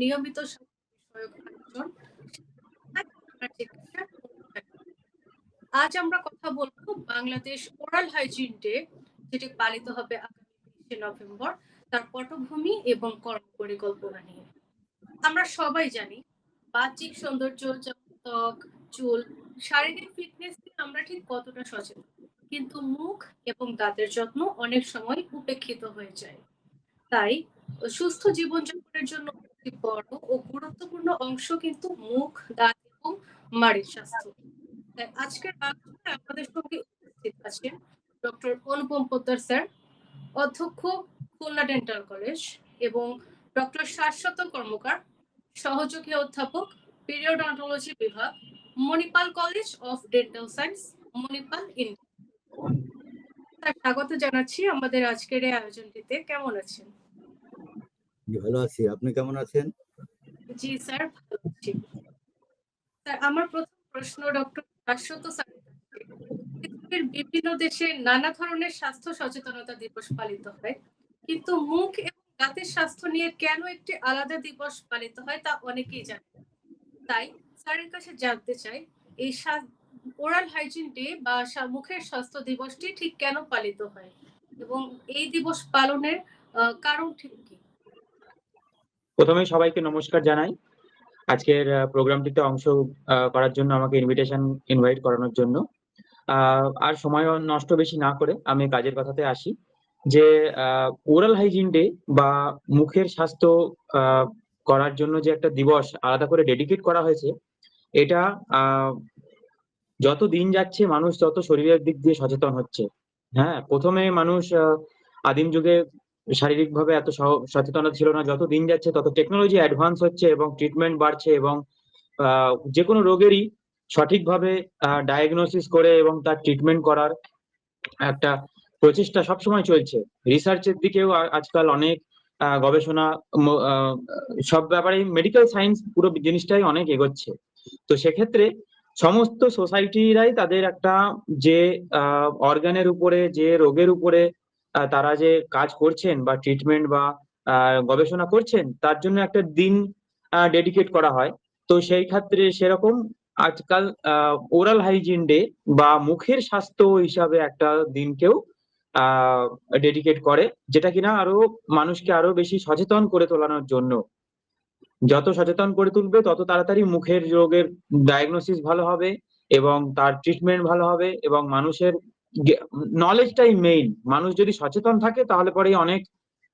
নিয়মিত আজ আমরা কথা বলব বাংলাদেশ ওরাল হাইজিন ডে যেটি পালিত হবে আগামী নভেম্বর, তার পটভূমি এবং কর্ম পরিকল্পনা নিয়ে। আমরা সবাই জানি বাহ্যিক সৌন্দর্য ত্বক চুল, শারীরিক ফিটনেস আমরা ঠিক কতটা সচেতন। কিন্তু মুখ এবং দাঁতের যত্ন অনেক সময় উপেক্ষিত হয়ে যায়। তাই সুস্থ জীবনযাপনের জন্য একটি বড় ও গুরুত্বপূর্ণ অংশ কিন্তু মুখ, দাঁত এবং মাড়ির স্বাস্থ্য। তাই আজকের আলোচনায় আমাদের সঙ্গে উপস্থিত আছেন ডক্টর অনুপম পোদ্দার স্যার, অধ্যক্ষ খুলনা ডেন্টাল কলেজ এবং ডক্টর শাশ্বত কর্মকার, সহযোগী অধ্যাপক পিরিয়ডন্টোলজি বিভাগ, Manipal college of dental science, Manipal India. স্বাগত জানাচ্ছি আমাদের আজকের এই আয়োজনটিতে। কেমন আছেন? ভালো আছি। আপনি কেমন আছেন? জি স্যার ভালো আছি। স্যার আমার প্রথম প্রশ্ন ডক্টর শাশ্বত স্যার পৃথিবীর বিভিন্ন দেশে নানা ধরনের স্বাস্থ্য সচেতনতা দিবস পালিত হয় কিন্তু মুখ এবং দাঁতের স্বাস্থ্য নিয়ে কেন একটি আলাদা দিবস পালিত হয় তা অনেকেই জানে তাই স্যারের কাছে জানতে চাই এই ওরাল হাইজিন ডে বা মুখের স্বাস্থ্য দিবসটি ঠিক কেন পালিত হয়? এবং এই দিবস পালনের কারণ ঠিক কি? প্রথমে সবাইকে নমস্কার জানাই। আজকের প্রোগ্রামটিতে অংশ করার জন্য আমাকে ইনভিটেশন ইনভাইট করানোর জন্য। আর সময় নষ্ট বেশি না করে আমি কাজের কথাতে আসি। যে ওরাল হাইজিন ডে বা মুখের স্বাস্থ্য করার জন্য যে একটা দিবস আলাদা করে ডেডিকেট করা হয়েছে, এটা যত দিন যাচ্ছে, মানুষ তত শরীরের দিক দিয়ে সচেতন হচ্ছে। হ্যাঁ প্রথমে মানুষ আদিম যুগে শারীরিকভাবে এত সচেতনতা ছিল না। যত দিন যাচ্ছে, তত টেকনোলজি অ্যাডভান্স হচ্ছে এবং ট্রিটমেন্ট বাড়ছে এবং যে কোনো রোগেরই সঠিকভাবে ডায়াগনোসিস করে এবং তার ট্রিটমেন্ট করার একটা প্রচেষ্টা সবসময় চলছে। রিসার্চের দিকেও আজকাল অনেক গবেষণা সব ব্যাপারে মেডিকেল সায়েন্স পুরো জিনিসটাই অনেক এগোচ্ছে। তো সেক্ষেত্রে সমস্ত সোসাইটিরাই তাদের একটা যে অর্গানের উপরে, যে রোগের উপরে তারা যে কাজ করছেন বা ট্রিটমেন্ট বা গবেষণা করছেন, তার জন্য একটা দিন ডেডিকেট করা হয়। তো সেই ক্ষেত্রে সেরকম আজকাল ওরাল হাইজিন ডে বা মুখের স্বাস্থ্য হিসাবে একটা দিনকেও ডেডিকেট করে, যেটা কিনা আরও মানুষকে আরও বেশি সচেতন করে তোলানোর জন্য। যত সচেতন করে তুলবে, তত তাড়াতাড়ি মুখের রোগের ডায়াগনোসিস ভালো হবে এবং তার ট্রিটমেন্ট ভালো হবে এবং মানুষের নলেজটাই মেইন মানুষ যদি সচেতন থাকে, তাহলে পরেই অনেক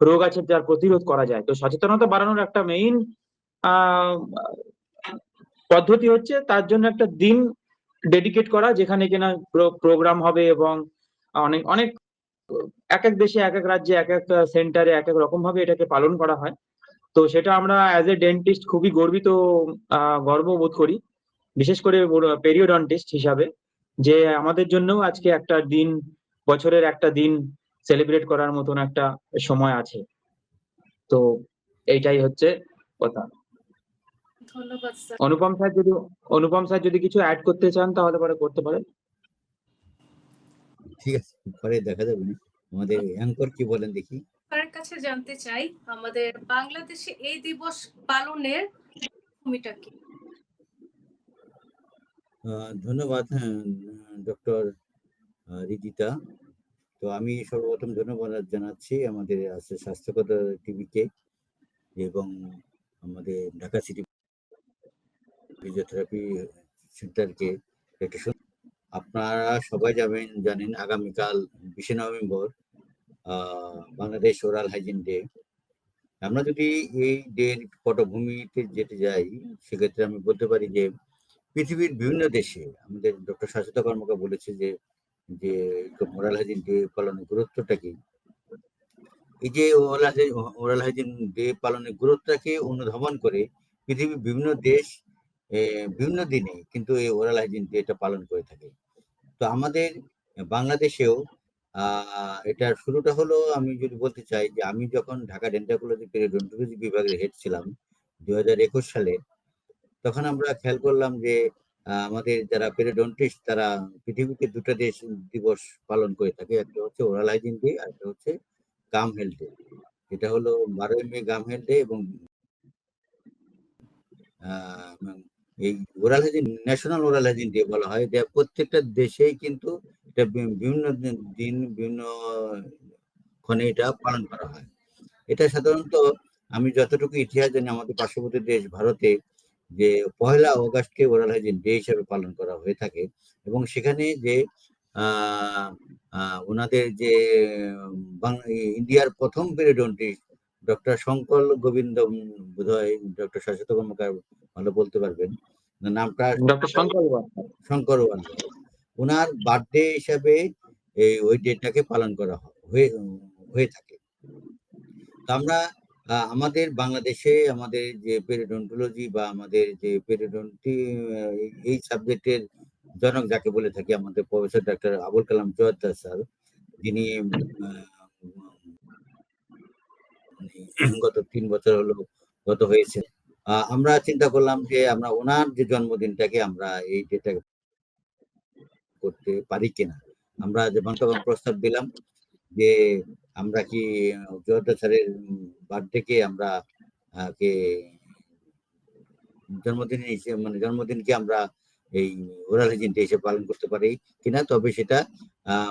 রোগ আছে যার প্রতিরোধ করা যায়। তো সচেতনতা বাড়ানোর একটা মেইন পদ্ধতি হচ্ছে তার জন্য একটা দিন ডেডিকেট করা, যেখানে কিনা প্রোগ্রাম হবে এবং অনেক অনেক এক এক দেশে এক এক রাজ্যে এক এক সেন্টারে এক এক রকম ভাবে এটাকে পালন করা হয়। তো সেটা আমরা অ্যাজ এ ডেন্টিস্ট খুবই গর্বিত আহ, গর্ববোধ করি। বিশেষ করে পেরিওডন্টিস্ট হিসাবে যে আমাদের জন্যও আজকে একটা দিন বছরের একটা দিন সেলিব্রেট করার মতন একটা সময় আছে। তো এইটাই হচ্ছে কথা। ধন্যবাদ স্যার। অনুপম স্যার যদি অনুপম স্যার যদি কিছু অ্যাড করতে চান তাহলে পরে করতে পারেন। ঠিক আছে পরে দেখা যাবে আমাদের অ্যাঙ্কর কি বলেন দেখি। কাছে জানতে চাই, আমাদের বাংলাদেশে এই দিবস পালনের ভূমিটা কি? ধন্যবাদ ডক্টর রিজিতা। তো আমি সর্বপ্রথম ধন্যবাদ জানাচ্ছি আমাদের স্বাস্থ্যকতা টিভিকে এবং আমাদের ঢাকা সিটি ফিজিওথেরাপি সেন্টারকে একটু আপনারা সবাই যাবেন জানেন আগামীকাল বিশে November Bangladesh oral hygiene day আমরা যদি এই ডের পটভূমিতে যেতে যাই, সেক্ষেত্রে আমি বলতে পারি যে, পৃথিবীর বিভিন্ন দেশে আমাদের ডক্টর শাশ্বত কর্মকার বলেছে যে যে ওরাল হাইজিন ডে পালনের গুরুত্বটা কি? এই যে ওরাল হাইজিন ডে পালনের গুরুত্বটাকে অনুধাবন করে পৃথিবীর বিভিন্ন দেশ বিভিন্ন দিনে কিন্তু এই ওরাল হাইজিন ডেটা পালন করে থাকে। তো আমাদের বাংলাদেশেও এটার শুরুটা হলো আমি যদি বলতে চাই যে আমি যখন ঢাকা ডেন্টাকোলজি কলেজে পেরিওডন্টোলজি বিভাগের হেড ছিলাম দুই হাজার একুশ সালে, তখন আমরা খেয়াল করলাম যে আমাদের যারা পেরিডন্টিস্ট তারা পৃথিবীতে দুটো দেশ দিবস পালন করে থাকে, একটা হচ্ছে ওরাল হাইজিন ডে আর একটা হচ্ছে গাম হেলথ ডে এটা হলো বারোই মে গাম হেলথ ডে এবং এই oral hygiene national oral hygiene day বলা হয়, যে প্রত্যেকটা দেশেই কিন্তু এটা বিভিন্ন দিন- বিভিন্ন ক্ষণে এটা পালন করা হয়। এটা সাধারণত আমি যতটুকু ইতিহাস জানি আমাদের পার্শ্ববর্তী দেশ ভারতে যে পহেলা অগাস্টকে ওরাল হাইজিন ডে হিসাবে পালন করা হয়ে থাকে এবং সেখানে যে আহ, আহ, ওনাদের যে ইন্ডিয়ার প্রথম পেরিডন্টিস্ট ডক্টর শঙ্কর গোবিন্দ বোধহয় ডক্টর শাশ্বত কর্মকার ভালো বলতে পারবেন। নামটা ডক্টর শঙ্কর। শঙ্কর ওনার বার্থডে হিসাবে এই ওই ডেটটাকে পালন করা হয়ে হয়ে থাকে। আমরা আমাদের বাংলাদেশে আমাদের যে পেরিডন্টোলজি বা আমাদের যে পেরিডন্টি এই সাবজেক্টের জনক যাকে বলে থাকি আমাদের প্রফেসর ডাক্তার আবুল কালাম জোয়াদ্দার স্যার, যিনি গত তিন বছর হলো গত হয়েছে। আমরা চিন্তা করলাম যে আমরা ওনার যে জন্মদিনটাকে আমরা এই ডেটা করতে পারি কিনা। আমরা যখন তখন প্রস্তাব দিলাম যে আমরা কি জয়তা স্যারের বার্থডেকে আমরা কে, জন্মদিন মানে জন্মদিনকে আমরা এই ওরাল হেজিন ডে হিসেবে পালন করতে পারি কিনা, তবে সেটা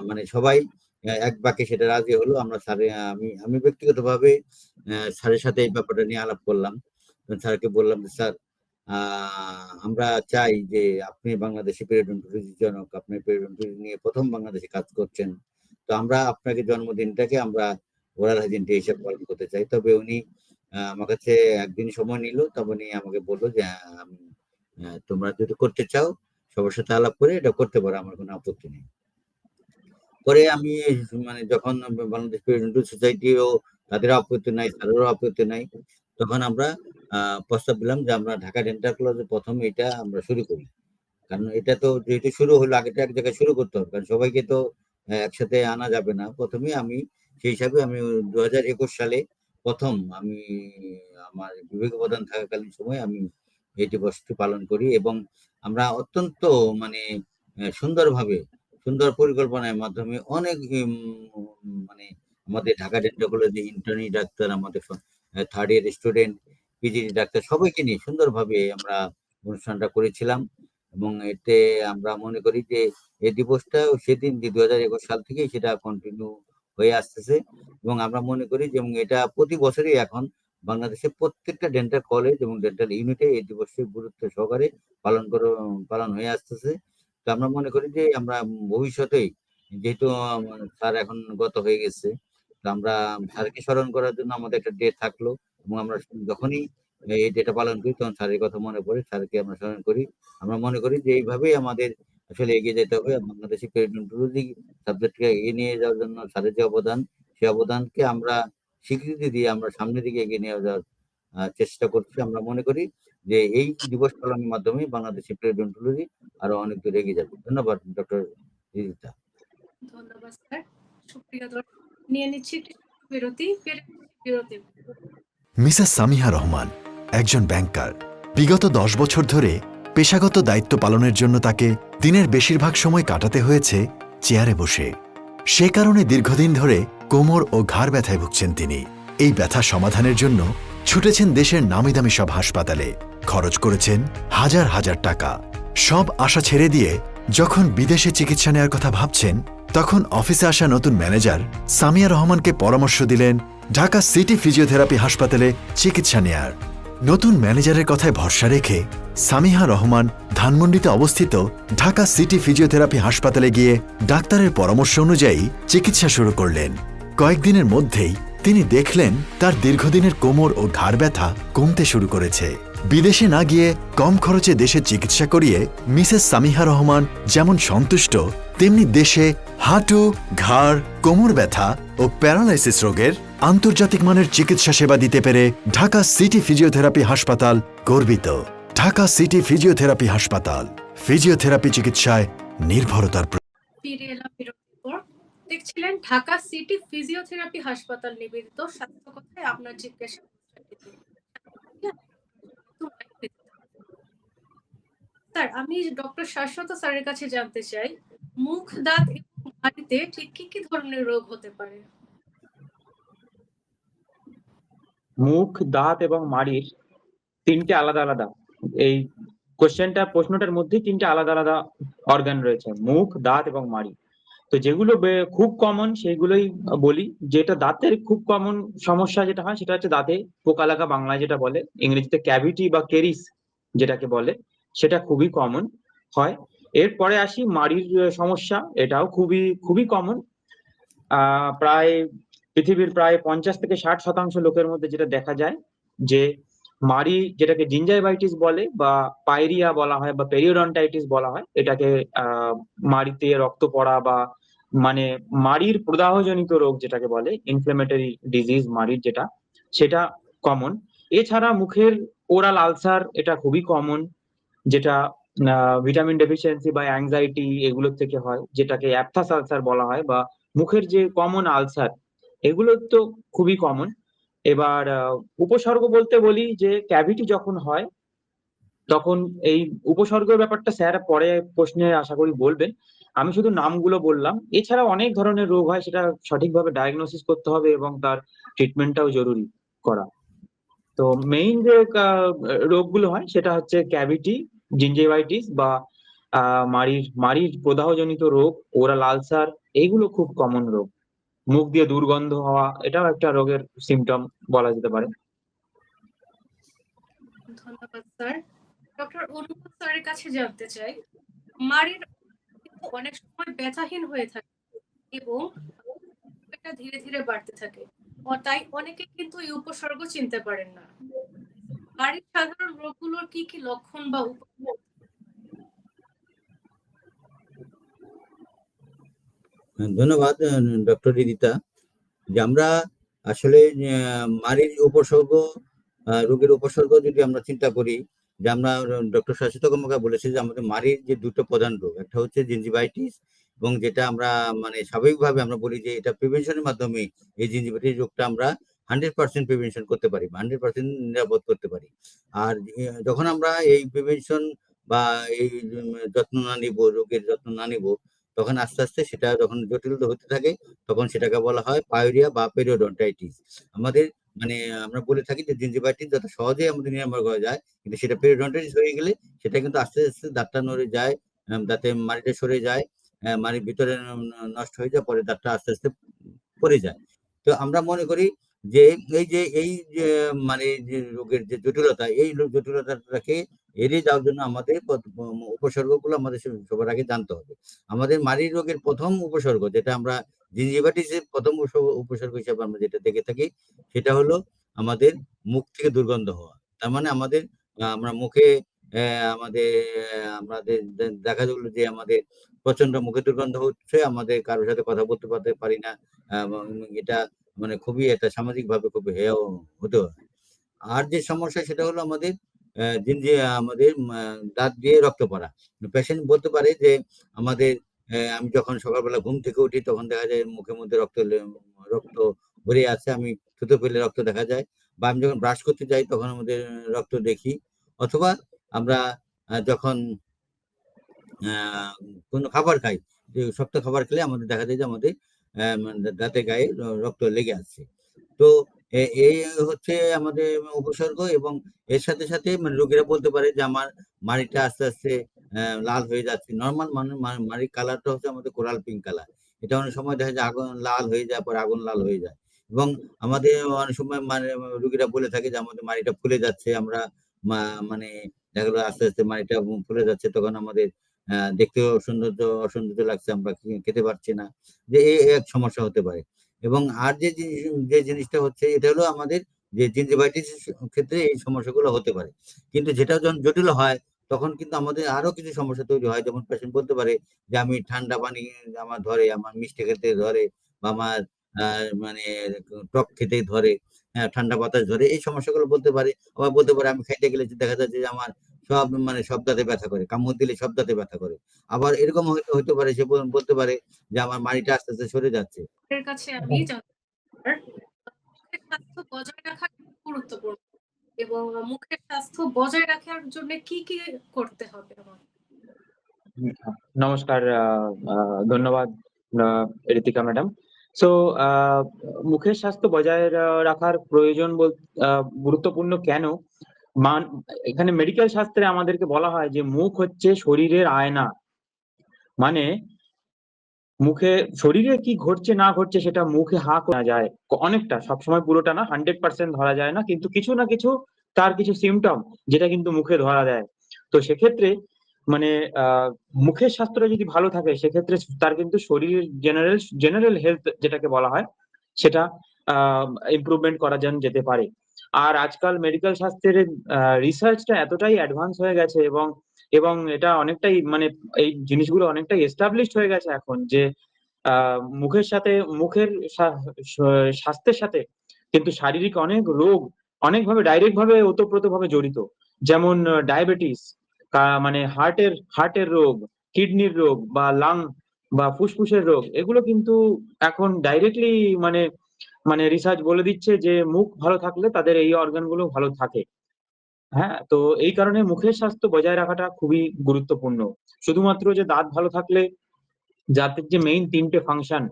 মানে সবাই এক বাক্যে সেটা রাজি হলো। আমরা স্যারে, আমি আমি ব্যক্তিগতভাবে স্যারের সাথে এই ব্যাপারটা নিয়ে আলাপ করলাম। স্যারকে বললাম যে, স্যার আমরা চাই যে আপনি বাংলাদেশে পেরিডন্টোলজির জনক, আপনি পেরিডন্টোলজি নিয়ে প্রথম বাংলাদেশে কাজ করছেন। তো আমরা আপনাকে জন্মদিনটাকে আমরা ওরাল হাজিন ডে হিসেবে পালন করতে চাই। তবে উনি আমার কাছে একদিন সময় নিল, তবে উনি আমাকে বলল যে তোমরা যদি করতে চাও, সবার সাথে আলাপ করে এটা করতে পারো, আমার কোনো আপত্তি নেই। পরে আমি মানে যখন বাংলাদেশ পেরিডন্টাল সোসাইটিও তাদের আপত্তি নাই, তাদেরও আপত্তি নাই তখন আমরা প্রস্তাব দিলাম যে আমরা ঢাকা ডেন্টাল কলেজে প্রথম এটা আমরা শুরু করি। কারণ এটা তো যেহেতু শুরু হলো, আগে এক জায়গায় শুরু করতে হবে। কারণ সবাইকে তো একসাথে আনা যাবে না। প্রথমে আমি, সেই হিসাবে আমি দু হাজার একুশ সালে প্রথম আমি, আমার বিবেক প্রধান থাকাকালীন সময় আমি এই দিবসটি পালন করি এবং আমরা অত্যন্ত মানে সুন্দরভাবে, সুন্দর পরিকল্পনার মাধ্যমে অনেক মানে আমাদের ঢাকা ডেন্টাল কলেজে ইন্টার্নি ডাক্তার, আমাদের থার্ড ইয়ার স্টুডেন্ট পিজিডি ডাক্তার, সবাইকে নিয়ে সুন্দরভাবে আমরা অনুষ্ঠানটা করেছিলাম। এবং এতে আমরা মনে করি যে এই দিবসটা সেদিন দু হাজার একুশ সাল থেকেই সেটা কন্টিনিউ হয়ে আসতেছে। এবং আমরা মনে করি যে, এবং এটা প্রতি বছরই এখন বাংলাদেশের প্রত্যেকটা ডেন্টাল কলেজ এবং ডেন্টাল ইউনিটে এই দিবসের গুরুত্ব সহকারে পালন করে, পালন হয়ে আসতেছে। তো আমরা মনে করি যে আমরা ভবিষ্যতেই, যেহেতু স্যার এখন গত হয়ে গেছে আমরা স্যারকে স্মরণ করার জন্য আমাদের একটা ডে থাকল এবং আমরা যখনই এই ডেটা পালন করি, তখন স্যারের কথা মনে পড়ে, স্যারকে আমরা স্মরণ করি। আমরা মনে করি যে এইভাবেই আমাদের আসলে এগিয়ে যেতে হবে। বাংলাদেশি পেরিডন্টোলজি সাবজেক্টকে এগিয়ে নিয়ে যাওয়ার জন্য স্যারের যে অবদান সেই অবদানকে আমরা স্বীকৃতি দিয়ে আমরা সামনের দিকে এগিয়ে নিয়ে যাওয়ার চেষ্টা করছি। আমরা মনে করি যে এই দিবস পালনের মাধ্যমে বাংলাদেশি পেরিডন্টোলজি আরও অনেক দূর এগিয়ে যাবে। ধন্যবাদ ডক্টর রিদিতা ধন্যবাদ স্যার সুপ্রিয় দর্শক নিয়ে নিচ্ছি বিরতি বিরতি। মিসেস সামিহা রহমান, একজন ব্যাংকার। বিগত দশ বছর ধরে পেশাগত দায়িত্ব পালনের জন্য তাকে দিনের বেশিরভাগ সময় কাটাতে হয়েছে চেয়ারে বসে। সে কারণে দীর্ঘদিন ধরে কোমর ও ঘাড় ব্যথায় ভুগছেন তিনি। এই ব্যথা সমাধানের জন্য ছুটেছেন দেশের নামিদামি সব হাসপাতালে। খরচ করেছেন হাজার হাজার টাকা। সব আশা ছেড়ে দিয়ে যখন বিদেশে চিকিৎসা নেওয়ার কথা ভাবছেন তখন অফিসে আসা নতুন ম্যানেজার সামিয়া রহমানকে পরামর্শ দিলেন ঢাকা সিটি ফিজিওথেরাপি হাসপাতালে চিকিৎসা নেয়ার। নতুন ম্যানেজারের কথায় ভরসা রেখে সামিহা রহমান ধানমন্ডিতে অবস্থিত ঢাকা সিটি ফিজিওথেরাপি হাসপাতালে গিয়ে ডাক্তারের পরামর্শ অনুযায়ী চিকিৎসা শুরু করলেন। কয়েকদিনের মধ্যেই তিনি দেখলেন তার দীর্ঘদিনের কোমর ও ঘাড় ব্যথা কমতে শুরু করেছে। বিদেশে না গিয়ে কম খরচে দেশে চিকিৎসা করিয়ে মিসেস সামিহা রহমান যেমন সন্তুষ্ট, তেমনি দেশে হাঁটু, ঘাড়, কোমর ব্যথা ও প্যারালাইসিস রোগের আন্তর্জাতিক মানের চিকিৎসা সেবা দিতে পেরে ঢাকা সিটি ফিজিওথেরাপি হাসপাতাল গর্বিত। ঢাকা সিটি ফিজিওথেরাপি হাসপাতাল, ফিজিওথেরাপি চিকিৎসায় নির্ভরতার দেখছিলেন ঢাকা সিটি ফিজিওথেরাপি হাসপাতাল নিবেদিত স্বাস্থ্য কথায় আপনার জিজ্ঞাসা স্যার, আমি ডক্টর শাশ্বত স্যারের কাছে জানতে চাই, মুখ, দাঁত এবং ঠিক কি কি ধরনের রোগ হতে পারে? মুখ, দাঁত এবং মাড়ির তিনটে আলাদা আলাদা। এই কোশ্চেনটা, প্রশ্নটার মধ্যে তিনটে আলাদা আলাদা অর্গান রয়েছে, মুখ, দাঁত এবং মাড়ি। তো যেগুলো খুব কমন সেগুলোই বলি। যেটা দাঁতের খুব কমন সমস্যা যেটা হয়, সেটা হচ্ছে দাঁতে পোকা লাগা বাংলায় যেটা বলে, ইংরেজিতে ক্যাভিটি বা কেরিস যেটাকে বলে। সেটা খুবই কমন হয়। এরপরে আসি মাড়ির সমস্যা, এটাও খুবই খুবই কমন প্রায় পৃথিবীর প্রায় পঞ্চাশ থেকে ষাট শতাংশ লোকের মধ্যে যেটা দেখা যায় যে মাড়ি যেটাকে জিঞ্জাইভাইটিস বলে বা পাইরিয়া বলা হয় বা পেরিওডন্টাইটিস বলা হয়, এটাকে মাড়িতে রক্ত পড়া বা মানে মাড়ির প্রদাহজনিত রোগ যেটাকে বলে ইনফ্লেমেটরি ডিজিজ মাড়ির যেটা, সেটা কমন এছাড়া মুখের ওরাল আলসার এটা খুবই কমন যেটা ভিটামিন ডেফিসিয়েন্সি বা অ্যাংজাইটি এগুলোর থেকে হয়, যেটাকে অ্যাপথাস আলসার বলা হয় বা মুখের যে কমন আলসার এগুলো তো খুবই কমন এবার উপসর্গ বলতে বলি যে ক্যাভিটি যখন হয়, তখন এই উপসর্গের ব্যাপারটা স্যার পরে প্রশ্নে আশা করি বলবেন। আমি শুধু নামগুলো বললাম। এছাড়া অনেক ধরনের রোগ হয়, সেটা সঠিকভাবে ডায়াগনোসিস করতে হবে এবং তার ট্রিটমেন্টটাও জরুরি করা। তো মেইন যে রোগগুলো হয়, সেটা হচ্ছে ক্যাভিটি জিঞ্জেভাইটিস বা মাড়ির মাড়ির প্রদাহজনিত রোগ ওরাল আলসার এইগুলো খুব কমন রোগ। মুখ দিয়ে দুর্গন্ধ হওয়া, এটাও একটা রোগের সিমটম বলা যেতে পারে। ধন্যবাদ, স্যার। ডক্টর অনুপম স্যারের কাছে জানতে চাই, মাড়ির অনেক সময় ব্যথাহীন হয়ে থাকে এবং এটা ধীরে ধীরে বাড়তে থাকে তাই অনেকে কিন্তু এই উপসর্গ চিনতে পারেন না। মাড়ির সাধারণ রোগগুলোর কি কি লক্ষণ বা উপসর্গ ধন্যবাদ ডক্টর রিদিতা। যে আমরা আসলে মারির উপসর্গ রোগের উপসর্গ যদি আমরা চিন্তা করি, যে আমরা ডক্টর শাসিত কর্মকার বলেছে যে আমাদের মারির যে দুটো প্রধান রোগ, একটা হচ্ছে জিঞ্জিভাইটিস এবং যেটা আমরা মানে স্বাভাবিকভাবে আমরা বলি যে এটা প্রিভেনশনের মাধ্যমে এই জিঞ্জিভাইটিস রোগটা আমরা হান্ড্রেড পার্সেন্ট প্রিভেনশন করতে পারি হান্ড্রেড পার্সেন্ট নিরাপদ করতে পারি। আর যখন আমরা এই প্রিভেনশন বা এই যত্ন না নিব রোগের যত্ন না নিব তখন আস্তে আস্তে সেটা যখন জটিলতা হতে থাকে তখন সেটাকে বলা হয় পায়োরিয়া বা পেরিওডন্টাইটিস আমাদের মানে আমরা বলে থাকি যে জিঞ্জিভাইটিস যত সহজেই আমাদের নিরাময় করা যায় কিন্তু সেটা পেরিওডন্টাইটিস হয়ে গেলে সেটা কিন্তু আস্তে আস্তে দাঁতটা নড়ে যায় দাঁতে মাড়িটা সরে যায় আহ, মাড়ির ভিতরে নষ্ট হয়ে যায় পরে দাঁতটা আস্তে আস্তে পড়ে যায়। তো আমরা মনে করি যে এই যে এই যে মানে যে রোগের যে জটিলতা, এই জটিলতাটাকে এড়িয়ে যাওয়ার জন্য আমাদের উপসর্গগুলো আমাদের সবার আগে জানতে হবে। আমাদের মাড়ির রোগের প্রথম উপসর্গ যেটা আমরা জিঞ্জিভাইটিসের প্রথম উপসর্গ হিসেবে আমরা যেটা দেখে থাকি, সেটা হলো আমাদের মুখ থেকে দুর্গন্ধ হওয়া। তার মানে আমাদের, আমরা মুখে আমাদের আমাদের দেখা গেল যে আমাদের প্রচণ্ড মুখে দুর্গন্ধ হচ্ছে, আমাদের কারোর সাথে কথা বলতে পারতে পারি না এটা মানে খুবই একটা সামাজিক ভাবে খুব হেয় হতে হয় আর যে সমস্যা সেটা হলো আমাদের যে আমাদের দাঁত দিয়ে রক্ত পড়া। পেশেন্ট বলতে পারে যে আমাদের আমি যখন সকালবেলা ঘুম থেকে উঠি তখন দেখা যায় মুখের মধ্যে রক্ত রক্ত ভরে আছে আমি থুতো ফেলে রক্ত দেখা যায়। বা আমি যখন ব্রাশ করতে যাই তখন আমাদের রক্ত দেখি। অথবা আমরা যখন কোনো খাবার খাই যে শক্ত খাবার খেলে আমাদের দেখা যায় যে আমাদের দাঁতে গায়ে রক্ত লেগে আছে। তো এই হচ্ছে আমাদের উপসর্গ এবং এর সাথে সাথে মানে রোগীরা বলতে পারে যে আমার মাড়িটা আস্তে আস্তে লাল হয়ে যাচ্ছে। নর্মাল মাড়ির কালারটা হচ্ছে আমাদের কোরাল পিঙ্ক কালার এটা অনেক সময় দেখা যায় আগুন লাল হয়ে যায় পরে আগুন লাল হয়ে যায়। এবং আমাদের অনেক সময় মানে রুগীরা বলে থাকে যে আমাদের মাড়িটা ফুলে যাচ্ছে, আমরা মানে দেখা গেলো আস্তে আস্তে মাড়িটা ফুলে যাচ্ছে, তখন আমাদের দেখতেও সৌন্দর্য অসৌন্দর্য লাগছে, আমরা খেতে পারছি না, যে এই এক সমস্যা হতে পারে। এবং আর যে জিনিস, যে জিনিসটা হচ্ছে, এটা হলো আমাদের যে জিঞ্জিভাইটিস ক্ষেত্রে এই সমস্যাগুলো হতে পারে। কিন্তু যেটা যখন জটিল হয়, তখন কিন্তু আমাদের আরও কিছু সমস্যা তৈরি হয়। যেমন পেশেন্ট বলতে পারে যে, আমি ঠান্ডা পানি আমার ধরে, আমার মিষ্টি খেতে ধরে, বা আমার মানে টক খেতে ধরে হ্যাঁ ঠান্ডা বাতাস ধরে। এই সমস্যাগুলো বলতে পারে। আবার বলতে পারে, আমি খাইতে গেলে দেখা যাচ্ছে যে আমার সব মানে সব দাঁতে ব্যথা করে কামড় দিলে সব দাঁতে ব্যথা করে। আবার এরকম হয়তো হতে পারে সে বলতে পারে যে আমার মাড়িটা আস্তে আস্তে সরে যাচ্ছে। কাছে আমি জানতে চাই, স্যার, মুখের স্বাস্থ্য বজায় রাখা গুরুত্বপূর্ণ এবং মুখের স্বাস্থ্য বজায় রাখার জন্য কি কি করতে হবে আমার নমস্কার আহ, আহ, ধন্যবাদ আহ, ঋতিকা ম্যাডাম। সো মুখের স্বাস্থ্য বজায় রাখার প্রয়োজন বল গুরুত্বপূর্ণ কেন? মান, এখানে মেডিকেল শাস্ত্রে আমাদেরকে বলা হয় যে, মুখ হচ্ছে শরীরের আয়না। মানে মুখে, শরীরে কি ঘটছে না ঘটছে সেটা মুখে হা করা যায়। অনেকটা, সবসময় পুরোটা না হান্ড্রেড পার্সেন্ট ধরা যায় না, কিন্তু কিছু না কিছু তার কিছু সিমটম যেটা কিন্তু মুখে ধরা দেয়। তো সেক্ষেত্রে মানে মুখের স্বাস্থ্যটা যদি ভালো থাকে, সেক্ষেত্রে তার কিন্তু শরীরের জেনারেল জেনারেল হেলথ যেটাকে বলা হয়, সেটা ইমপ্রুভমেন্ট করা যেন যেতে পারে। আর আজকাল মেডিকেল শাস্ত্রের রিসার্চটা এতটাই অ্যাডভান্স হয়ে গেছে এবং এবং এটা অনেকটাই মানে এই জিনিসগুলো অনেকটাই এস্টাবলিশড হয়ে গেছে এখন যে মুখের সাথে, মুখের স্বাস্থ্যের সাথে কিন্তু শারীরিক অনেক রোগ অনেকভাবে ডাইরেক্ট ভাবে ওতপ্রোত ভাবে জড়িত যেমন ডায়াবেটিস মানে হার্টের হার্টের রোগ কিডনির রোগ বা লাং বা ফুসফুসের রোগ, এগুলো কিন্তু এখন ডাইরেক্টলি মানে মানে রিসার্চ বলে দিচ্ছে যে, মুখ ভালো থাকলে তাদের এই অর্গানগুলো ভালো থাকে। হ্যাঁ তো এই কারণে মুখের স্বাস্থ্য বজায় রাখাটা খুবই গুরুত্বপূর্ণ। শুধুমাত্র যে দাঁত ভালো থাকলে দাঁতের যে মেইন তিনটে ফাংশন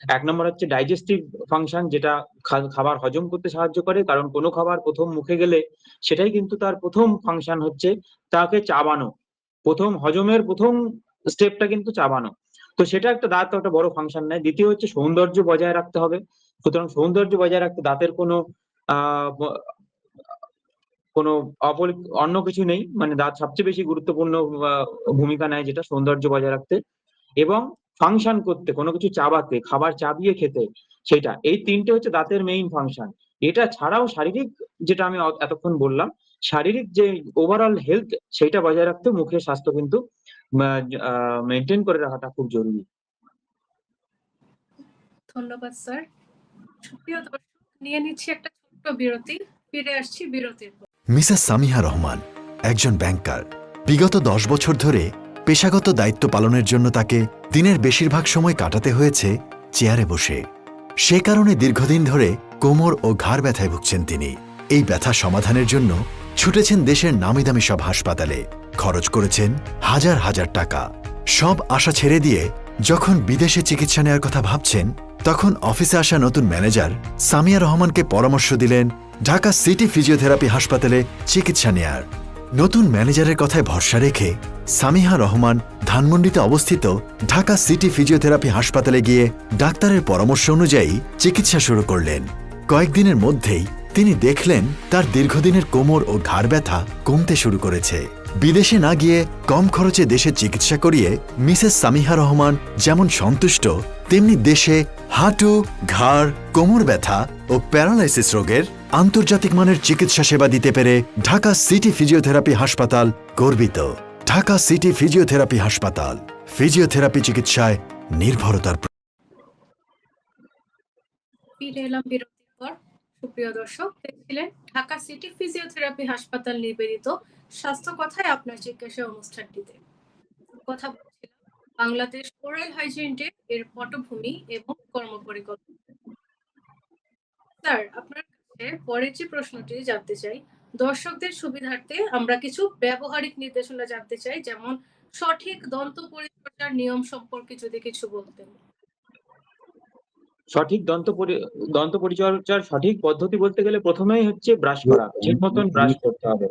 এক নম্বর হচ্ছে ডাইজেস্টিভ ফাংশন যেটা খাবার হজম করতে সাহায্য করে, কারণ কোনো খাবার প্রথম মুখে গেলে সেটাই কিন্তু তার প্রথম ফাংশন হচ্ছে তাকে চাবানো। প্রথম হজমের প্রথম স্টেপটা কিন্তু চাবানো। তো সেটা একটা দাঁত একটা বড় ফাংশন নেয়। দ্বিতীয় হচ্ছে সৌন্দর্য বজায় রাখতে হবে। সুতরাং সৌন্দর্য বজায় রাখতে দাঁতের কোনো কোনো অপরি, অন্য কিছু নেই। মানে দাঁত সবচেয়ে বেশি গুরুত্বপূর্ণ ভূমিকা নেয় যেটা সৌন্দর্য বজায় রাখতে এবং ফাংশন করতে, কোনো কিছু চাবাতে, খাবার চাবিয়ে খেতে, সেটা। এই তিনটে হচ্ছে দাঁতের মেইন ফাংশন এটা ছাড়াও শারীরিক যেটা আমি এতক্ষণ বললাম, শারীরিক যে ওভারঅল হেলথ সেটা বজায় রাখতে মুখের স্বাস্থ্য কিন্তু মেনটেন করে রাখাটা খুব জরুরি। ধন্যবাদ স্যার সুপ্রিয় দর্শক, নিয়ে নিচ্ছি একটা ছোট্ট বিরতি। ফিরে আসছি বিরতির পর। মিসেস সামিহা রহমান, একজন ব্যাংকার। বিগত দশ বছর ধরে পেশাগত দায়িত্ব পালনের জন্য তাকে দিনের বেশিরভাগ সময় কাটাতে হয়েছে চেয়ারে বসে। সে কারণে দীর্ঘদিন ধরে কোমর ও ঘাড় ব্যথায় ভুগছেন তিনি। এই ব্যথা সমাধানের জন্য ছুটেছেন দেশের নামিদামি সব হাসপাতালে। খরচ করেছেন হাজার হাজার টাকা। সব আশা ছেড়ে দিয়ে যখন বিদেশে চিকিৎসা নেওয়ার কথা ভাবছেন তখন অফিসে আসা নতুন ম্যানেজার সামিয়া রহমানকে পরামর্শ দিলেন ঢাকা সিটি ফিজিওথেরাপি হাসপাতালে চিকিৎসা নেয়ার। নতুন ম্যানেজারের কথায় ভরসা রেখে সামিহা রহমান ধানমন্ডিতে অবস্থিত ঢাকা সিটি ফিজিওথেরাপি হাসপাতালে গিয়ে ডাক্তারের পরামর্শ অনুযায়ী চিকিৎসা শুরু করলেন। কয়েকদিনের মধ্যেই তিনি দেখলেন তার দীর্ঘদিনের কোমর ও ঘাড় ব্যথা কমতে শুরু করেছে। বিদেশে না গিয়ে কম খরচে দেশে চিকিৎসা করিয়ে মিসেস সামিহা রহমান যেমন সন্তুষ্ট, তেমনি দেশে হাঁটু, ঘাড়, কোমর ব্যথা ও প্যারালাইসিস রোগের আন্তর্জাতিক মানের চিকিৎসা সেবা দিতে পেরে ঢাকা সিটি ফিজিওথেরাপি হাসপাতাল গর্বিত। ঢাকা সিটি ফিজিওথেরাপি হাসপাতাল, ফিজিওথেরাপি চিকিৎসায় নির্ভরতার ফিরে এলাম বিরতির পর। সুপ্রিয় দর্শক, দেখছিলেন ঢাকা সিটি ফিজিওথেরাপি হাসপাতাল নিবেদিত স্বাস্থ্য কথায় আপনার জিজ্ঞাসা অনুষ্ঠানটিতে। কথা বলছিলাম, বাংলাদেশ ওরাল হাইজিন এর পটভূমি এবং কর্মপরিকল্পনা। স্যার, আপনার কাছে পরের যে প্রশ্নটি জানতে চাই, দর্শকদের সুবিধার্থে আমরা কিছু ব্যবহারিক নির্দেশনা জানতে চাই, যেমন সঠিক দন্ত পরিচর্যার নিয়ম সম্পর্কে যদি কিছু বলতেন। সঠিক দন্ত দন্ত পরিচর্যার সঠিক পদ্ধতি বলতে গেলে প্রথমেই হচ্ছে ব্রাশ করা। ঠিক মতন ব্রাশ করতে হবে।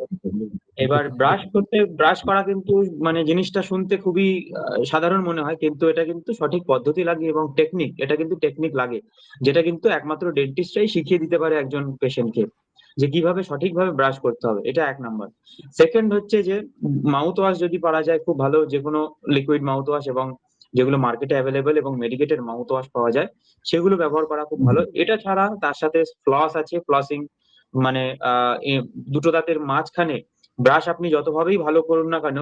এবার ব্রাশ করতে, ব্রাশ করা কিন্তু মানে জিনিসটা শুনতে খুবই সাধারণ মনে হয়, কিন্তু এটা কিন্তু সঠিক পদ্ধতি লাগে এবং টেকনিক এটা কিন্তু টেকনিক লাগে, যেটা কিন্তু একমাত্র ডেন্টিস্টরাই শিখিয়ে দিতে পারে একজন পেশেন্টকে যে কীভাবে সঠিকভাবে ব্রাশ করতে হবে, এটা এক নাম্বার। সেকেন্ড হচ্ছে যে মাউথ ওয়াশ যদি পারা যায় খুব ভালো যে কোনো লিকুইড মাউথ ওয়াশ এবং যেগুলো মার্কেটে অ্যাভেলেবেল এবং মেডিকেটেড মাউথ ওয়াশ পাওয়া যায় সেগুলো ব্যবহার করা খুব ভালো। এটা ছাড়া তার সাথে ফ্লস আছে ফ্লসিং মানে দুটো দাঁতের মাঝখানে ব্রাশ আপনি যতভাবেই ভালো করুন না কেন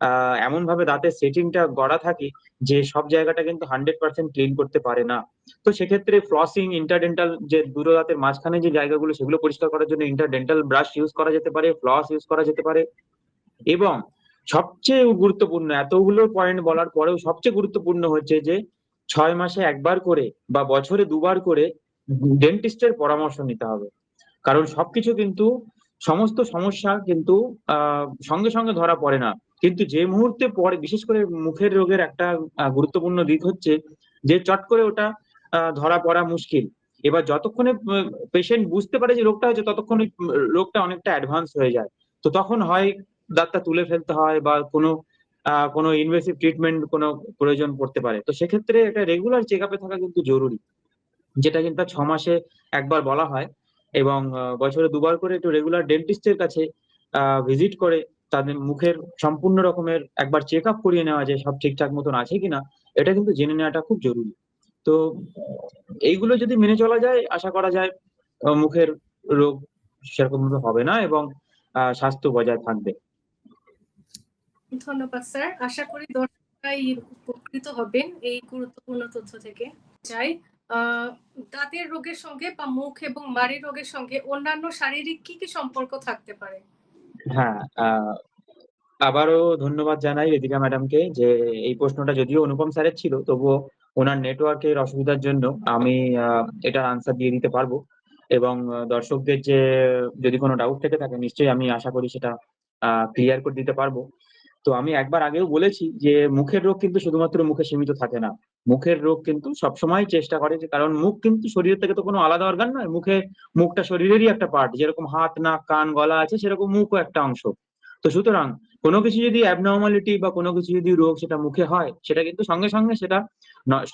আহ, এমন ভাবে দাঁতের সেটিংটা গড়া থাকে যে সব জায়গাটা কিন্তু হান্ড্রেড পার্সেন্ট ক্লিন করতে পারে না। তো সেক্ষেত্রে ফ্লসিং ইন্টারডেন্টাল যে দুটো দাঁতের মাঝখানে যে জায়গাগুলো সেগুলো পরিষ্কার করার জন্য ইন্টারডেন্টাল ব্রাশ ইউজ করা যেতে পারে ফ্লস ইউজ করা যেতে পারে। এবং সবচেয়ে গুরুত্বপূর্ণ, এতগুলো পয়েন্ট বলার পরেও সবচেয়ে গুরুত্বপূর্ণ হচ্ছে যে, ছয় মাসে একবার করে বা বছরে দুবার করে ডেন্টিস্টের পরামর্শ নিতে হবে। কারণ সবকিছু কিন্তু, সমস্ত সমস্যা কিন্তু সঙ্গে সঙ্গে ধরা পড়ে না। কিন্তু যে মুহূর্তে পরে, বিশেষ করে মুখের রোগের একটা গুরুত্বপূর্ণ দিক হচ্ছে যে, চট করে ওটা ধরা পড়া মুশকিল। এবার যতক্ষণে পেশেন্ট বুঝতে পারে যে, রোগটা হচ্ছে, ততক্ষণে রোগটা অনেকটা অ্যাডভান্স হয়ে যায়। তো তখন হয় দাঁতটা তুলে ফেলতে হয় বা কোনো কোনো ইনভেসিভ ট্রিটমেন্ট কোনো প্রয়োজন পড়তে পারে। তো সেক্ষেত্রে এটা রেগুলার চেক আপে থাকা কিন্তু জরুরি, যেটা কিন্তু ছ মাসে একবার বলা হয় এবং বছরে দুবার করে একটু রেগুলার ডেন্টিস্টের কাছে ভিজিট করে তাদের মুখের সম্পূর্ণ রকমের একবার চেক আপ করিয়ে নেওয়া যায় সব ঠিকঠাক মতন আছে কিনা, এটা কিন্তু জেনে নেওয়াটা খুব জরুরি। তো এইগুলো যদি মেনে চলা যায়, আশা করা যায় মুখের রোগ সেরকম হবে না এবং স্বাস্থ্য বজায় থাকবে। ধন্যবাদ, স্যার। আশা করি দর্শকরাই উপকৃত হবেন এই গুরুত্বপূর্ণ তথ্য থেকে। চাই দাঁতের রোগের সঙ্গে বা মুখ এবং মাড়ি রোগের সঙ্গে অন্যান্য শারীরিক কি কি সম্পর্ক থাকতে পারে? হ্যাঁ আবারও ধন্যবাদ জানাই রেদিকা ম্যাডামকে যে এই প্রশ্নটা যদিও অনুপম স্যারের ছিল, তবুও ওনার নেটওয়ার্কের অসুবিধার জন্য আমি এটার আনসার দিয়ে দিতে পারব। এবং দর্শকদের যে যদি কোনো ডাউট থেকে থাকে, নিশ্চয়ই আমি আশা করি সেটা ক্লিয়ার করে দিতে পারব। তো আমি একবার আগেও বলেছি যে, মুখের রোগ কিন্তু শুধুমাত্র মুখে সীমিত থাকে না। মুখের রোগ কিন্তু সবসময় চেষ্টা করে যে, কারণ মুখ কিন্তু শরীরের থেকে তো কোনো আলাদা অর্গান নয়, মুখে, মুখটা শরীরেরই একটা পার্ট যেরকম হাত, নাক, কান, গলা আছে, সেরকম মুখও একটা অংশ। তো সুতরাং কোনো কিছু যদি অ্যাবনর্মালিটি বা কোনো কিছু যদি রোগ সেটা মুখে হয়, সেটা কিন্তু সঙ্গে সঙ্গে সেটা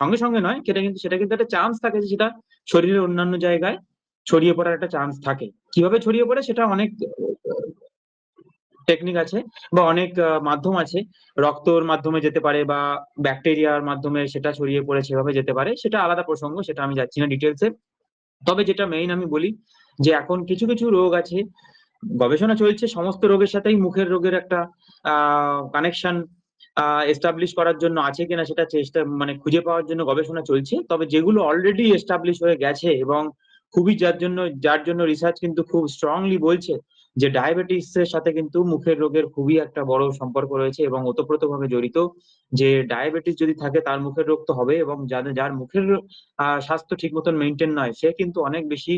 সঙ্গে সঙ্গে নয়, সেটা কিন্তু সেটা কিন্তু একটা চান্স থাকে যে, সেটা শরীরের অন্যান্য জায়গায় ছড়িয়ে পড়ার একটা চান্স থাকে। কীভাবে ছড়িয়ে পড়ে সেটা অনেক টেকনিক আছে বা অনেক মাধ্যম আছে। রক্তর মাধ্যমে যেতে পারে বা ব্যাকটেরিয়ার মাধ্যমে সেটা ছড়িয়ে পড়ে সেভাবে যেতে পারে, সেটা আলাদা প্রসঙ্গ, সেটা আমি যাচ্ছি না ডিটেলসে তবে যেটা মেইন আমি বলি যে এখন কিছু কিছু রোগ আছে, গবেষণা চলছে সমস্ত রোগের সাথেই মুখের রোগের একটা কানেকশন এস্টাবলিশ করার জন্য আছে কিনা সেটা চেষ্টা মানে খুঁজে পাওয়ার জন্য গবেষণা চলছে। তবে যেগুলো অলরেডি এস্টাবলিশ হয়ে গেছে এবং খুবই যার জন্য যার জন্য রিসার্চ কিন্তু খুব স্ট্রংলি বলছে যে ডায়াবেটিস এর সাথে কিন্তু মুখের রোগের খুবই একটা বড় সম্পর্ক রয়েছে এবং ওতপ্রোতভাবে জড়িত। যে ডায়াবেটিস যদি থাকে তার মুখের রোগ তো হবে এবং যাদের যার মুখের স্বাস্থ্য ঠিক মতন মেনটেন নয়, সে কিন্তু অনেক বেশি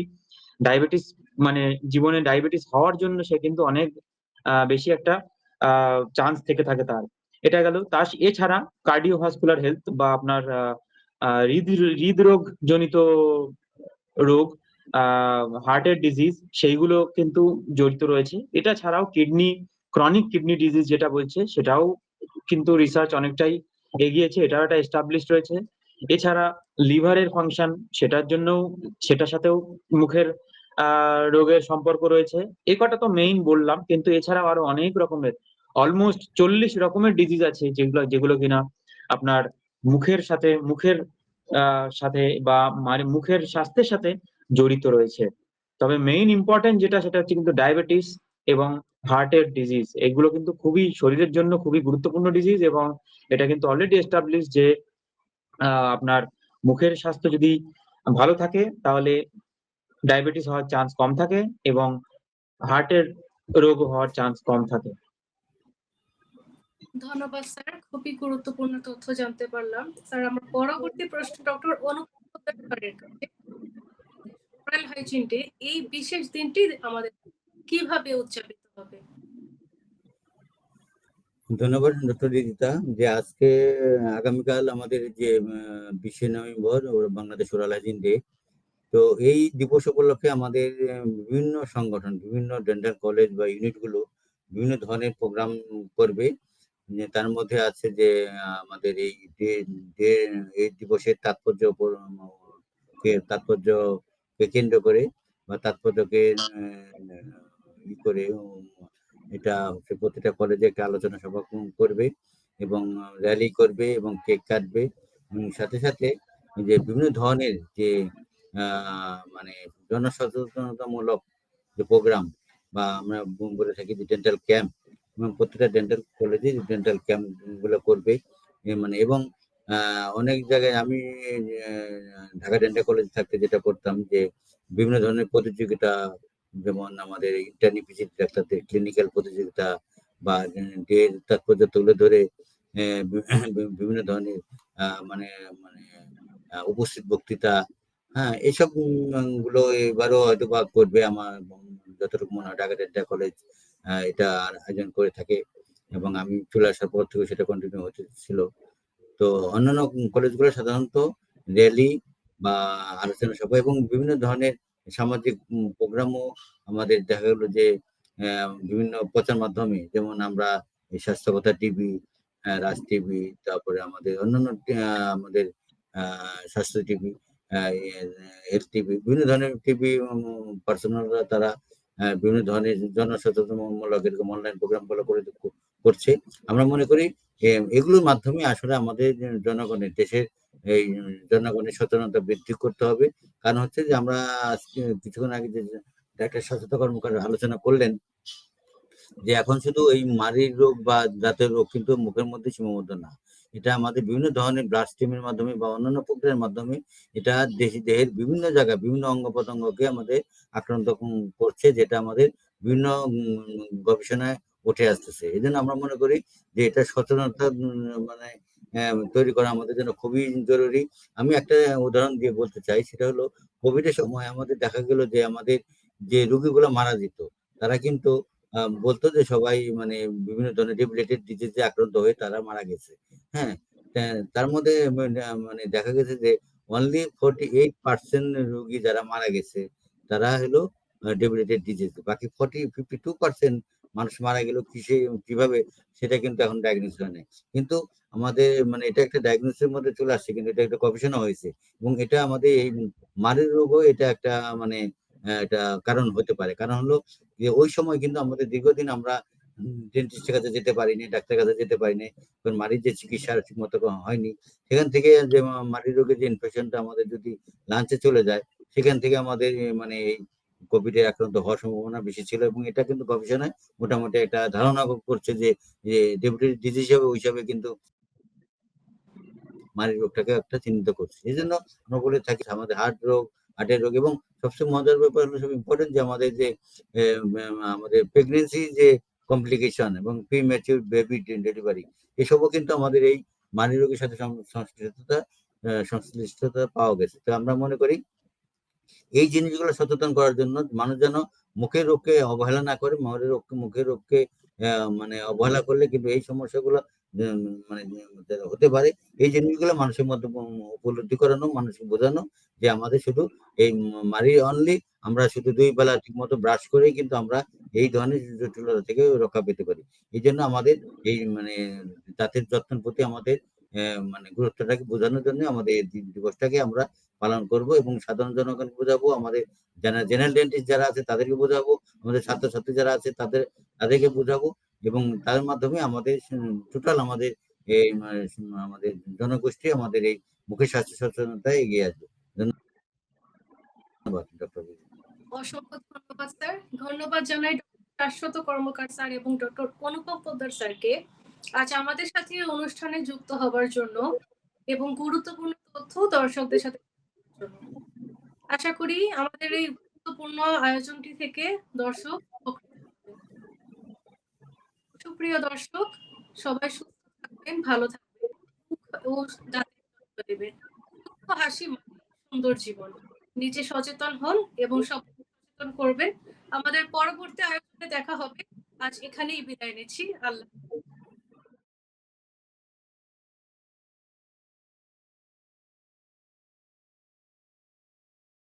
ডায়াবেটিস মানে জীবনে ডায়াবেটিস হওয়ার জন্য সে কিন্তু অনেক বেশি একটা চান্স থেকে থাকে তার। এটা গেল। তার এছাড়া কার্ডিওভাস্কুলার হেলথ বা আপনার হৃদ হৃদরোগ জনিত রোগ হার্টের ডিজিজ সেইগুলো কিন্তু জড়িত রয়েছে। এটা ছাড়াও কিডনি ক্রনিক কিডনি ডিজিজ যেটা বলছে, সেটাও কিন্তু রিসার্চ অনেকটাই এগিয়েছে, এটাও একটা এস্টাবলিশ রয়েছে। এছাড়া লিভারের ফাংশন সেটার জন্যও, সেটার সাথেও মুখের রোগের সম্পর্ক রয়েছে। এই কটা তো মেইন বললাম, কিন্তু এছাড়াও আরও অনেক রকমের অলমোস্ট চল্লিশ রকমের ডিজিজ আছে যেগুলো যেগুলো কিনা আপনার মুখের সাথে মুখের সাথে বা মানে মুখের স্বাস্থ্যের সাথে জড়িত রয়েছে। তবে মেইন ইম্পর্টেন্ট যেটা, সেটা হচ্ছে কিন্তু ডায়াবেটিস এবং হার্টের ডিজিজ এগুলো কিন্তু খুবই শরীরের জন্য খুবই গুরুত্বপূর্ণ ডিজিজ এবং এটা কিন্তু অলরেডি এস্টাবলিশ যে আপনার মুখের স্বাস্থ্য যদি ভালো থাকে, তাহলে ডায়াবেটিস হওয়ার চান্স কম থাকে এবং হার্টের রোগ হওয়ার চান্স কম থাকে। ধন্যবাদ স্যার খুবই গুরুত্বপূর্ণ তথ্য জানতে পারলাম। স্যার আমার পরবর্তী প্রশ্ন ডক্টর কাছে। ওরাল হাইজিন ডে এই বিশেষ দিনটি আমাদের কীভাবে উদযাপিত হবে? ধন্যবাদ ডক্টর রিদিতা যে আজকে, আগামীকাল আমাদের যে বিশে November Bangladesh oral hygiene day তো এই দিবস উপলক্ষে আমাদের বিভিন্ন সংগঠন, বিভিন্ন ডেন্টাল কলেজ বা ইউনিটগুলো বিভিন্ন ধরনের প্রোগ্রাম করবে। তার মধ্যে আছে যে, আমাদের এই এই দিবসের তাৎপর্য তাৎপর্যকে কেন্দ্র করে বা তাৎপর্যকে ই করে এটা হচ্ছে প্রতিটা কলেজে একটা আলোচনা সভা করবে এবং র্যালি করবে এবং কেক কাটবে সাথে সাথে যে বিভিন্ন ধরনের যে মানে জনসচেতনতামূলক যে প্রোগ্রাম বা আমরা বলে থাকি যে ডেন্টাল ক্যাম্প এবং প্রত্যেকটা ডেন্টাল কলেজে ডেন্টাল ক্যাম্পগুলো করবে মানে এবং অনেক জায়গায় আমি ঢাকা ডেন্টাল কলেজ থাকতে যেটা করতাম যে, বিভিন্ন ধরনের প্রতিযোগিতা, যেমন আমাদের ইন্টার্নি ডাক্তারদের ক্লিনিক্যাল প্রতিযোগিতা বা তাৎপর্য তুলে ধরে বিভিন্ন ধরনের মানে মানে উপস্থিত বক্তৃতা হ্যাঁ এইসবগুলো এবারও হয়তো বা করবে আমার যতটুকু মনে হয় ঢাকা ডেল্টা কলেজ এটা আয়োজন করে থাকে এবং আমি চলে আসার পর থেকে সেটা কন্টিনিউ হতে ছিল। তো অন্যান্য কলেজগুলো সাধারণত র্যালি বা আলোচনা সভা এবং বিভিন্ন ধরনের সামাজিক প্রোগ্রামও আমাদের দেখা গেলো যে বিভিন্ন প্রচার মাধ্যমে, যেমন আমরা স্বাস্থ্যকতা টিভি রাজ টিভি, তারপরে আমাদের অন্যান্য আমাদের স্বাস্থ্য টিভি হেলথ টিভি, বিভিন্ন ধরনের টিভি পার্সোনালরা তারা বিভিন্ন ধরনের জনসচেতনমূলক এরকম অনলাইন প্রোগ্রামগুলো করে করছে। আমরা মনে করি এগুলোর মাধ্যমে আসলে আমাদের জনগণের, দেশের এই জনগণের সচেতনতা বৃদ্ধি করতে হবে। কারণ হচ্ছে যে আমরা কিছুক্ষণ আগে যে ডাক্তার সচেতন কর্মকার আলোচনা করলেন, যে এখন শুধু এই মারির রোগ বা দাঁতের রোগ কিন্তু মুখের মধ্যে সীমাবদ্ধ না। এটা আমাদের বিভিন্ন ধরনের ব্লাড স্ট্রিমের মাধ্যমে বা অন্যান্য প্রক্রিয়ার মাধ্যমে এটা দেশ দেহের বিভিন্ন জায়গায় বিভিন্ন অঙ্গ প্রত্যঙ্গকে আমাদের আক্রান্ত করছে, যেটা আমাদের বিভিন্ন গবেষণায় উঠে আসতেছে। এই জন্য আমরা মনে করি যে এটা সচেতনতা মানে তৈরি করা আমাদের জন্য খুবই জরুরি। আমি একটা উদাহরণ দিয়ে বলতে চাই, সেটা হলো কোভিড এর সময় আমাদের দেখা গেল যে আমাদের যে রোগীগুলো মারা যেত, তারা কিন্তু বলতো যে সবাই মানে বিভিন্ন ধরনের রিলেটেড ডিজিজে আক্রান্ত হয়ে তারা মারা গেছে। হ্যাঁ তার মধ্যে মানে দেখা গেছে যে অনলি ফোরটি এইট পার্সেন্ট রুগী যারা মারা গেছে, তারা হলো ডেবিলেটেড ডিজিজ বাকি ফর্টি ফিফটি টু পার্সেন্ট মানুষ মারা গেল, কিসে, কীভাবে, সেটা কিন্তু এখন ডায়াগনোস হয় নাই। কিন্তু আমাদের মানে এটা একটা ডায়াগনোসিসের মধ্যে চলে আসছে, কিন্তু এটা একটা গবেষণা হয়েছে। এবং এটা আমাদের এই মারের রোগও এটা একটা মানে এটা কারণ হতে পারে। কারণ হলো যে ওই সময় কিন্তু আমাদের দীর্ঘদিন আমরা ডেন্টিস্টের কাছে যেতে পারিনি, ডাক্তারের কাছে যেতে পারিনি, কারণ মারির যে চিকিৎসা ঠিক মতো হয়নি। সেখান থেকে যে মারির রোগের যে ইনফেকশনটা আমাদের যদি লাঞ্চে চলে যায়, সেখান থেকে আমাদের মানে এই কোভিড এর আক্রান্ত হওয়ার সম্ভাবনা বেশি ছিল এবং এটা কিন্তু গবেষণায় মোটামুটি একটা ধারণা করছে যে ডেপুটি ডিজিজ হিসাবে ওই হিসাবে কিন্তু মারির রোগটাকে একটা চিহ্নিত করছে। এই জন্য বলে থাকি আমাদের হার্ট রোগ হার্টের রোগ এবং সবচেয়ে মজার ব্যাপার হলো সব ইম্পর্টেন্ট যে আমাদের যে আমাদের প্রেগনেন্সি যে কমপ্লিকেশন এবং প্রি ম্যাচিউর বেবি ডেলিভারি এসবও কিন্তু আমাদের এই মানি রোগের সাথে সংশ্লিষ্টতা সংশ্লিষ্টতা পাওয়া গেছে। তো আমরা মনে করি এই জিনিসগুলো সচেতন করার জন্য মানুষ যেন মুখের রোগকে অবহেলা না করে মুখের রোগকে মুখের রোগকে মানে অবহেলা করলে কিন্তু এই সমস্যাগুলো মানে হতে পারে। এই জিনিসগুলো মানুষের মধ্যে উপলব্ধি করানো, মানুষকে বোঝানো যে আমাদের শুধু এই মারি অনলি আমরা শুধু দুই বেলা ঠিক মতো ব্রাশ করেই কিন্তু আমরা এই ধরনের জটিলতা থেকে রক্ষা পেতে পারি। এই জন্য আমাদের এই মানে দাঁতের যত্নের প্রতি আমাদের মানে গুরুত্বটাকে বোঝানোর জন্য আমাদের এই দিবসটাকে আমরা পালন করব এবং সাধারণ জনগণকে বোঝাবো, আমাদের যারা জেনারেল ডেন্টিস্ট যারা আছে তাদেরকে বোঝাবো, আমাদের ছাত্রছাত্রী যারা আছে তাদের, তাদেরকে বোঝাবো এবং তার মাধ্যমে আমাদের টোটাল আমাদের এই, আমাদের জনগোষ্ঠী, আমাদের এই মুখের স্বাস্থ্য সচেতনতায় এগিয়ে আসবে। ধন্যবাদ ডক্টর অসংখ্য ধন্যবাদ, স্যার। ধন্যবাদ জানাই শাশ্বত কর্মকার স্যার এবং ডক্টর অনুপম পোদ্দার স্যারকে। আজ আমাদের সাথে অনুষ্ঠানে যুক্ত হবার জন্য এবং গুরুত্বপূর্ণ তথ্য দর্শকদের সাথে। আশা করি আমাদের এই গুরুত্বপূর্ণ আয়োজনটি থেকে দর্শক সুপ্রিয় দর্শক, সবাই সুস্থ থাকবেন, ভালো থাকবেন ও হাসি মানে সুন্দর জীবন। নিজে সচেতন হন এবং সব সচেতন করবেন। আমাদের পরবর্তী আয়োজনে দেখা হবে। আজ এখানেই বিদায় নিচ্ছি। আল্লাহ